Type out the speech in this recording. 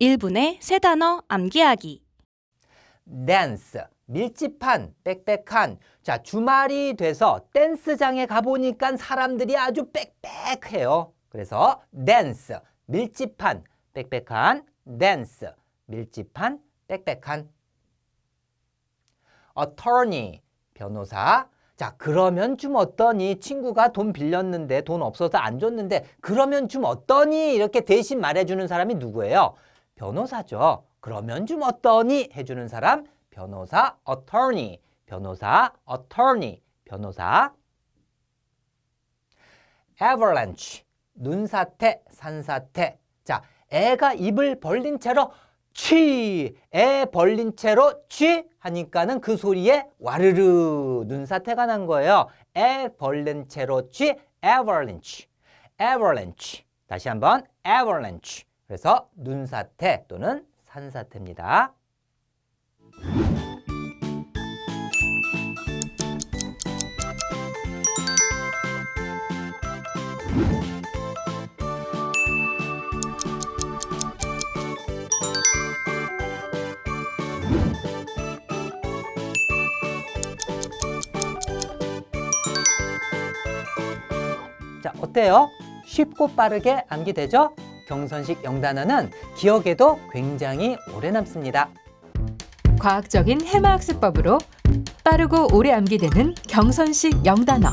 1분의 세 단어 암기하기. 댄스, 밀집한, 빽빽한. 자, 주말이 돼서 댄스장에 가보니까 사람들이 아주 빽빽해요. 그래서 댄스, 밀집한, 빽빽한, 댄스, 밀집한, 빽빽한. attorney, 변호사. 자, 그러면 좀 어떠니? 친구가 돈 빌렸는데 돈 없어서 안 줬는데 그러면 좀 어떠니? 이렇게 대신 말해주는 사람이 누구예요? 변호사죠. 그러면 좀 어떠니? 해주는 사람 변호사 attorney, 변호사 attorney, 변호사 avalanche, 눈사태, 산사태. 자, 애가 입을 벌린 채로 취, 애 벌린 채로 취 하니까는 그 소리에 와르르 눈사태가 난 거예요. 애 벌린 채로 취, avalanche, avalanche. 다시 한번 avalanche. 그래서 눈사태 또는 산사태입니다. 자, 어때요? 쉽고 빠르게 암기되죠? 경선식 영단어는 기억에도 굉장히 오래 남습니다. 과학적인 해마 학습법으로 빠르고 오래 암기되는 경선식 영단어.